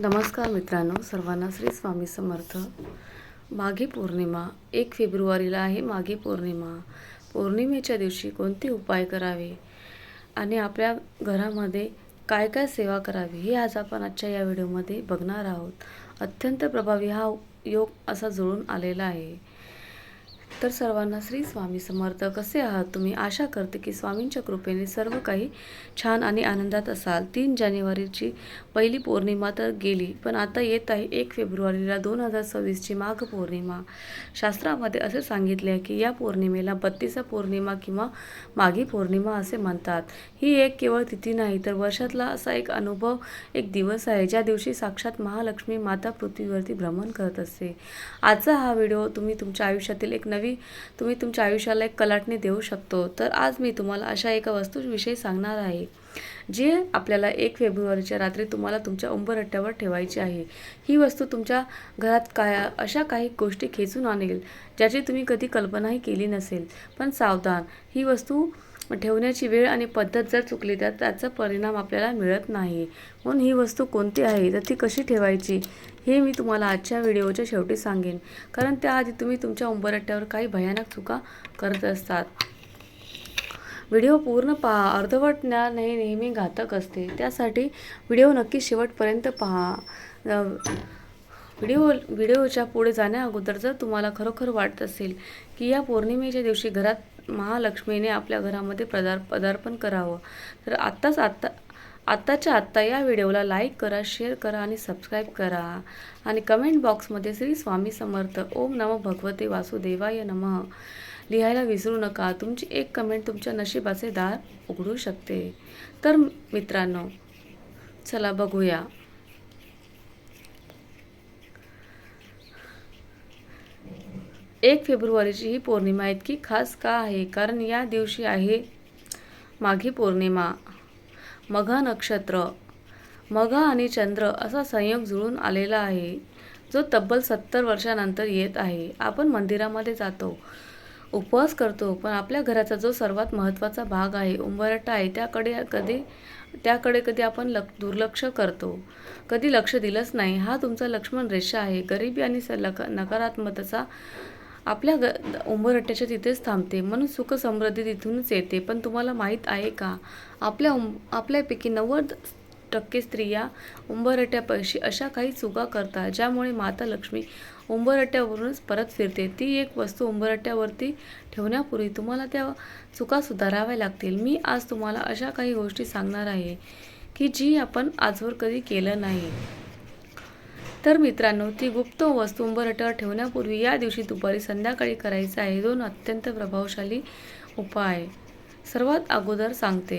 नमस्कार मित्रांनो सर्वांना श्री स्वामी समर्थ. माघी पौर्णिमा एक फेब्रुवारीला आहे माघी पौर्णिमा. पौर्णिमेच्या दिवशी कोणते उपाय करावे आणि आपल्या घरामध्ये काय काय सेवा करावी हे आज आपण आजच्या या व्हिडिओमध्ये बघणार आहोत. अत्यंत प्रभावी हा योग असा जुळून आलेला आहे. तर सर्वांना श्री स्वामी समर्थ. कसे आहात तुम्ही? आशा करते की स्वामींच्या कृपेने सर्व काही छान आणि आनंदात असाल. तीन जानेवारीची पहिली पौर्णिमा तर गेली पण आता येत आहे एक फेब्रुवारीला दोन हजार सव्वीसची माघ पौर्णिमा. शास्त्रामध्ये असे सांगितले आहे की या पौर्णिमेला बत्तीसा पौर्णिमा किंवा माघी पौर्णिमा असे म्हणतात. ही एक केवळ तिथी नाही तर वर्षातला असा एक अनुभव एक दिवस आहे ज्या दिवशी साक्षात महालक्ष्मी माता पृथ्वीवरती भ्रमण करत असते. आजचा हा व्हिडिओ तुम्ही तुमच्या आयुष्यातील एक नवी तुम्ही तुमच्या आयुष्याला एक कलाटणी देऊ शकतो. तर आज मी तुम्हाला अशा एका वस्तूविषयी सांगणार आहे जे आपल्याला एक फेब्रुवारीच्या रात्री तुम्हाला तुमच्या उंबरट्ट्यावर ठेवायची आहे. ही वस्तू तुमच्या घरात काय अशा काही गोष्टी खेचून आणेल ज्याची तुम्ही कधी कल्पनाही केली नसेल. पण सावधान ही वस्तू ठेवण्याची वेळ आणि पद्धत जर चुकली तर त्याचा परिणाम आपल्याला मिळत नाही. म्हणून ही वस्तू कोणती आहे? तर ती कशी ठेवायची? हे मी तुम्हाला आजच्या व्हिडिओच्या शेवटी सांगेन. कारण त्याआधी तुम्ही तुमच्या उंबरट्ट्यावर काही भयानक चुका करत असतात. व्हिडिओ पूर्ण पहा. अर्धवट ज्ञान हे नेहमी घातक असते. त्यासाठी व्हिडिओ नक्की शेवटपर्यंत पहा. व्हिडिओ व्हिडिओच्या पुढे जाण्या अगोदर जर तुम्हाला खरोखर वाटत असेल की या पौर्णिमेच्या दिवशी घरात महालक्ष्मीने आपल्या घरामध्ये पदार पदार्पण करावं. तर आत्ताच आत्ता आत्ताच्या आत्ता या व्हिडिओला लाईक करा शेअर करा आणि सबस्क्राईब करा. आणि कमेंट बॉक्समध्ये श्री स्वामी समर्थ. ओम नम भगवते वासुदेवाय नमः. लिहायला विसरू नका. तुमची एक कमेंट तुमच्या नशिबाचे दार उघडू शकते. तर मित्रांनो चला बघूया. एक फेब्रुवारीची ही पौर्णिमा इतकी खास का आहे? कारण या दिवशी आहे माघी पौर्णिमा. मघा नक्षत्र. मघा आणि चंद्र असा संयोग जुळून आलेला आहे जो तब्बल सत्तर वर्षानंतर येत आहे. आपण मंदिरामध्ये जातो उपवास करतो पण आपल्या घराचा जो सर्वात महत्त्वाचा भाग आहे उंबरटा आहे त्याकडे कधी त्याकडे कधी आपण लक दुर्लक्ष करतो. कधी लक्ष दिलंच नाही. हा तुमचा लक्ष्मण रेषा आहे. गरिबी आणि स लक नकारात्मकतेचा आपल्या ग उंबरट्याच्या तिथेच थांबते. म्हणून सुख समृद्धी तिथूनच येते. पण तुम्हाला माहीत आहे का? आपल्या उं आपल्यापैकी नव्वद टक्के स्त्रिया उंबरट्यापाशी अशा काही चुका करतात ज्यामुळे माता लक्ष्मी उंबरट्यावरूनच परत फिरते. ती एक वस्तू उंबरट्यावरती ठेवण्यापूर्वी तुम्हाला त्या चुका सुधाराव्या लागतील. मी आज तुम्हाला अशा काही गोष्टी सांगणार आहे की जी आपण आजवर कधी केलं नाही. तर मित्रांनो ती गुप्त वस्तू उंबरट्यावर ठेवण्यापूर्वी या दिवशी दुपारी संध्याकाळी करायचं आहे. दोन अत्यंत प्रभावशाली उपाय. सर्वात अगोदर सांगते.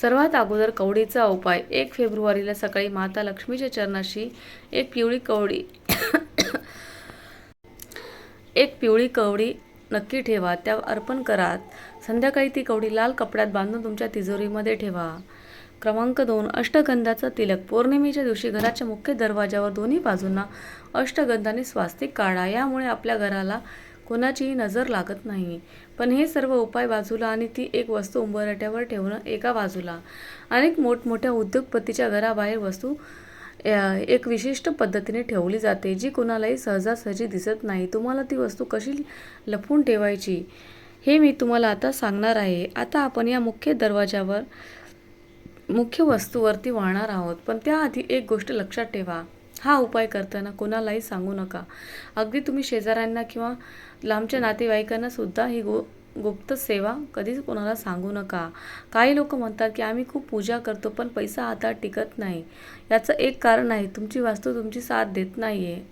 सर्वात अगोदर कवडीचा उपाय. एक फेब्रुवारीला सकाळी माता लक्ष्मीच्या चरणाशी एक पिवळी कवडी एक पिवळी कवडी नक्की ठेवा. त्या अर्पण करा. संध्याकाळी ती कवडी लाल कपड्यात बांधून तुमच्या तिजोरीमध्ये ठेवा. क्रमांक दोन अष्टगंधाचा तिलक. पौर्णिमेच्या दिवशी घराच्या मुख्य दरवाजावर दोन्ही बाजूंना अष्टगंधाने स्वास्तिक काढा. यामुळे आपल्या घराला कोणाचीही नजर लागत नाही. पण हे सर्व उपाय बाजूला आणि ती एक वस्तू उंबरट्यावर ठेवणं एका बाजूला. अनेक मोठमोठ्या उद्योगपतीच्या घराबाहेर वस्तू एक विशिष्ट पद्धतीने ठेवली जाते जी कोणालाही सहजासहजी दिसत नाही. तुम्हाला ती वस्तू कशी लपवून ठेवायची हे मी तुम्हाला आता सांगणार आहे. आता आपण या मुख्य दरवाजावर मुख्य वस्तूवरती वाहणार आहोत. पण त्याआधी एक गोष्ट लक्षात ठेवा. हा उपाय करताना कोणालाही सांगू नका. अगदी तुम्ही शेजाऱ्यांना किंवा लांबच्या नातेवाईकांना सुद्धा ही गो गुप्त सेवा कधीच कोणाला सांगू नका. काही लोक म्हणतात की आम्ही खूप पूजा करतो पण पैसा हातात टिकत नाही. याचं एक कारण आहे तुमची वास्तू तुमची साथ देत नाही आहे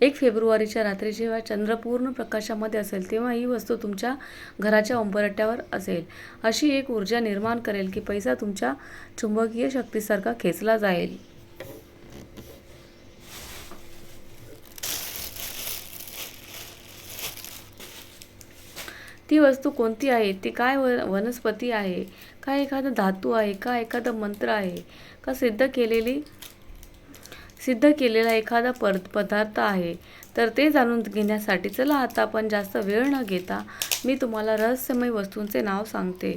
एक फेब्रुवारीच्या रात्री जेव्हा चंद्र पूर्ण प्रकाशामध्ये असेल तेव्हा ही वस्तू तुमच्या घराच्या उंबरट्यावर असेल. अशी एक ऊर्जा निर्माण करेल की पैसा तुमच्या चुंबकीय शक्तीसारखा खेचला जाईल. ती वस्तू कोणती आहे? ती काय व वनस्पती आहे? का एखादा धातू आहे? का एखादा मंत्र आहे? का सिद्ध केलेली सिद्ध केलेला एखादा पर पदार्थ आहे तर ते जाणून घेण्यासाठी चला आता आपण जास्त वेळ न घेता मी तुम्हाला रहस्यमय वस्तूंचे नाव सांगते.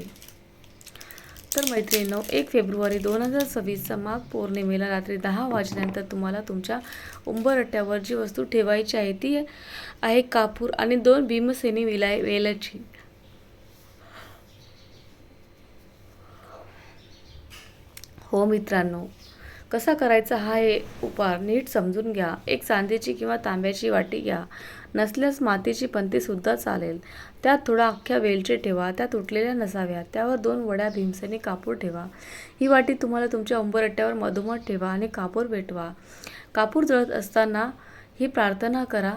तर मैत्रिणींनो एक फेब्रुवारी दोन हजार सव्वीसचा माघ पौर्णिमेला रात्री दहा वाजल्यानंतर तुम्हाला तुमच्या उंबरट्यावर जी वस्तू ठेवायची आहे ती आहे कापूर आणि दोन भीमसेनी विलाय वेलाची. हो मित्रांनो कसा करायचा हा हे उपाय नीट समजून घ्या. एक चांदीची किंवा तांब्याची वाटी घ्या. नसल्यास मातीची पंतीसुद्धा चालेल. त्यात थोडा अख्ख्या वेलचे ठेवा. त्या तुटलेल्या नसाव्या. त्यावर दोन वड्या भीमसेने कापूर ठेवा. ही वाटी तुम्हाला तुमच्या उंबरट्ट्यावर मधोमध ठेवा आणि कापूर पेटवा. कापूर जळत असताना ही प्रार्थना करा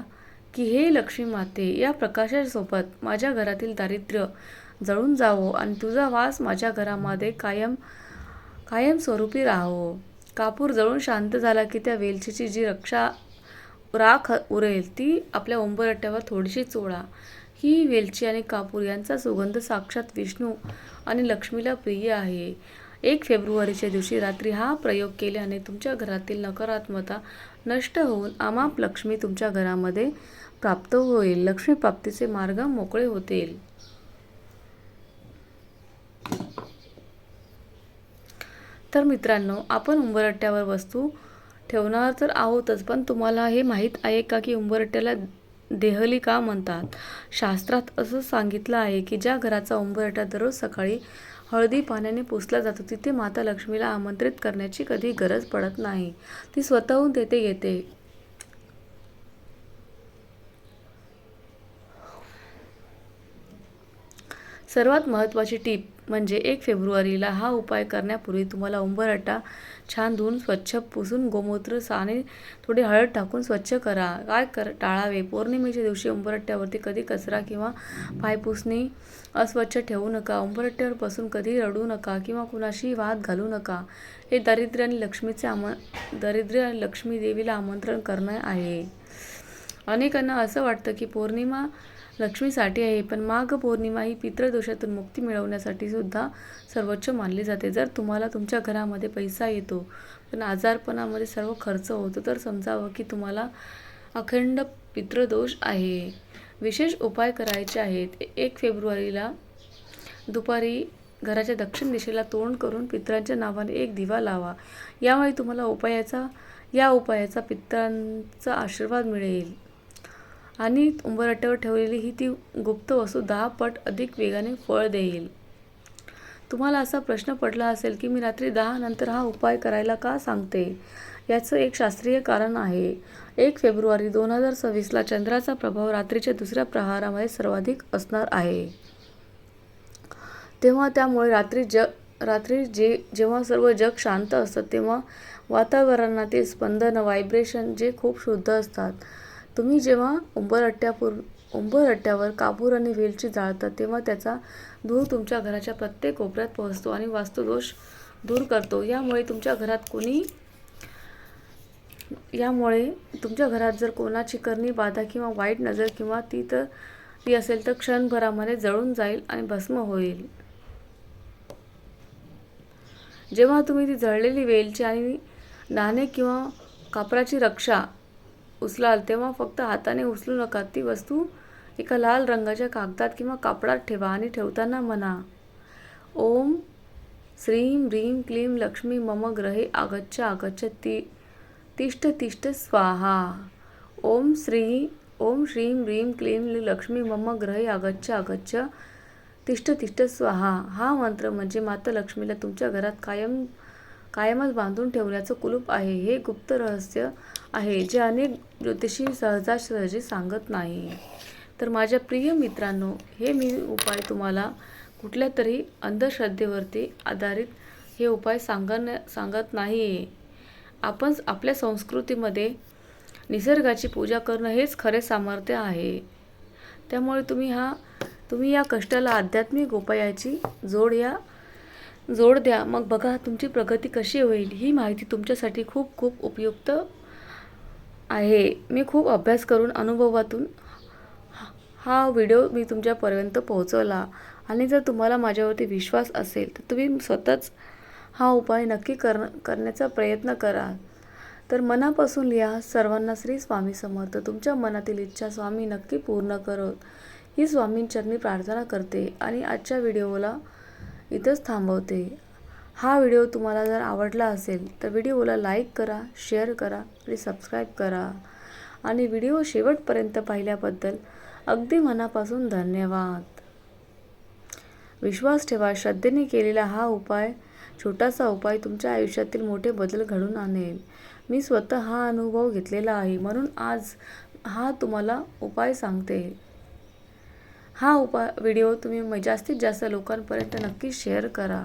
की हे लक्ष्मी माते या प्रकाशासोबत माझ्या घरातील दारिद्र्य जळून जावो आणि तुझा वास माझ्या घरामध्ये कायम कायमस्वरूपी राहावो कापूर जळून शांत झाला की त्या वेलचीची जी रक्षा राख उरेल ती आपल्या उंबरट्यावर थोडीशी चोळा. ही वेलची आणि कापूर यांचा सुगंध साक्षात विष्णू आणि लक्ष्मीला प्रिय आहे. एक फेब्रुवारीच्या दिवशी रात्री हा प्रयोग केल्याने तुमच्या घरातील नकारात्मकता नष्ट होऊन आमाप लक्ष्मी तुमच्या घरामध्ये प्राप्त होईल. लक्ष्मी प्राप्तीचे मार्ग मोकळे होतील. तर मित्रांनो आपण उंबरट्ट्यावर वस्तू ठेवणार तर आहोतच पण तुम्हाला हे माहीत आहे का की उंबरट्ट्याला देहली का म्हणतात? शास्त्रात असं सांगितलं आहे की ज्या घराचा उंबरटा दररोज सकाळी हळदी पाण्याने पुसला जातो तिथे माता लक्ष्मीला आमंत्रित करण्याची कधी गरज पडत नाही. ती स्वतःहून तेथे येते. सर्वात महत्त्वाची टीप म्हणजे एक फेब्रुवारीला हा उपाय करण्यापूर्वी तुम्हाला उंबरटा छान धुवून स्वच्छ पुसून गोमूत्र साने थोडी हळद टाकून स्वच्छ करा. काय कर टाळावे. पौर्णिमेच्या दिवशी उंबरट्ट्यावरती कधी कचरा किंवा पायपुसणी अस्वच्छ ठेवू नका. उंबरट्ट्यावर बसून कधी रडू नका किंवा कुणाशी वाद घालू नका. हे दारिद्र्य आणि लक्ष्मीचे आम दारिद्र्य आणि लक्ष्मी देवीला आमंत्रण करणं आहे. अनेकांना असं वाटतं की पौर्णिमा लक्ष्मीसाठी आहे पण माघ पौर्णिमा ही पितृदोषातून मुक्ती मिळवण्यासाठी सुद्धा सर्वोच्च मानली जाते. जर तुम्हाला तुमच्या घरामध्ये पैसा येतो पण आजारपणामध्ये सर्व खर्च होतो तर समजावं की तुम्हाला अखंड पितृदोष आहे. विशेष उपाय करायचे आहेत. एक फेब्रुवारीला दुपारी घराच्या दक्षिण दिशेला तोंड करून पितरांच्या नावाने एक दिवा लावा. यामुळे तुम्हाला उपायाचा या उपायाचा पितरांचा आशीर्वाद मिळेल. आणि उंबरट्यावर ठेवलेली ही ती गुप्त वस्तू दहा पट अधिक वेगाने फळ देईल. तुम्हाला असा प्रश्न पडला असेल की मी रात्री दहा नंतर हा उपाय करायला का सांगते? याचं एक शास्त्रीय कारण आहे. एक फेब्रुवारी दोन हजार सव्वीसला चंद्राचा प्रभाव रात्रीच्या दुसऱ्या प्रहारामध्ये सर्वाधिक असणार आहे. तेव्हा त्यामुळे रात्री जग रात्री जे जेव्हा सर्व जग शांत असतं तेव्हा वातावरणातील स्पंदन व्हायब्रेशन जे खूप शुद्ध असतात. तुम्ही जेव्हा उंबरट्ट्यापूर उंबरट्ट्यावर कापूर आणि वेलची जाळता तेव्हा त्याचा धूर तुमच्या घराच्या प्रत्येक कोपऱ्यात पोहोचतो आणि वास्तुदोष दूर करतो. यामुळे तुमच्या घरात कोणी यामुळे तुमच्या घरात जर कोणाची करणी बाधा किंवा वाईट नजर किंवा ती तर ती असेल तर क्षणभरामध्ये जळून जाईल आणि भस्म होईल. जेव्हा तुम्ही ती जळलेली वेलची आणि नाणे किंवा कापराची रक्षा उचलाल तेव्हा फक्त हाताने उचलू नका. ती वस्तू एका लाल रंगाच्या कागदात किंवा कापडात ठेवा आणि ठेवताना म्हणा ओम श्रीम ह्रीम क्लीम लक्ष्मी मम ग्रहे आगच्छ आगच्छ ती तिष्ठ तिष्ठ स्वाहा. ओम श्री ओम श्रीम ह्रीम क्लीम लक्ष्मी मम ग्रहे आगच्छ आगच्छ तिष्ठ तिष्ठ स्वाहा. हा मंत्र म्हणजे माता लक्ष्मीला तुमच्या घरात कायम कायमच बांधून ठेवण्याचं कुलूप आहे. हे गुप्त रहस्य आहे जे अनेक ज्योतिषी सहजासहजी सांगत नाही. तर माझ्या प्रिय मित्रांनो हे मी उपाय तुम्हाला कुठल्या तरी अंधश्रद्धेवरती आधारित हे उपाय सांगण्या सांगत नाही. आहे आपण आपल्या संस्कृतीमध्ये निसर्गाची पूजा करणं हेच खरे सामर्थ्य आहे. त्यामुळे तुम्ही हा तुम्ही या कष्टाला आध्यात्मिक उपायाची जोड या जोड द्या. मग बघा तुमची प्रगती कशी होईल ही माहिती तुमच्यासाठी खूप खूप उपयुक्त आहे. मी खूप अभ्यास करून अनुभवातून हा व्हिडिओ मी तुमच्यापर्यंत पोहोचवला. आणि जर तुम्हाला माझ्यावरती विश्वास असेल तर तुम्ही स्वतःच हा उपाय नक्की कर करण्याचा प्रयत्न करा. तर मनापासून लिहा सर्वांना श्री स्वामी समर्थ. तुमच्या मनातील इच्छा स्वामी नक्की पूर्ण करत ही स्वामींचरणी प्रार्थना करते आणि आजच्या व्हिडिओला इथंच थांबवते. हा व्हिडिओ तुम्हाला जर आवडला असेल तर व्हिडिओला लाईक करा शेअर करा आणि सबस्क्राईब करा. आणि व्हिडिओ शेवटपर्यंत पाहिल्याबद्दल अगदी मनापासून धन्यवाद. विश्वास ठेवा श्रद्धेने केलेला हा उपाय छोटासा उपाय तुमच्या आयुष्यातील मोठे बदल घडून आणेल. मी स्वतः हा अनुभव घेतलेला आहे म्हणून आज हा तुम्हाला उपाय सांगते. हा उपाय व्हिडिओ तुम्ही म- जास्तीत जास्त लोकांपर्यंत नक्की शेअर करा.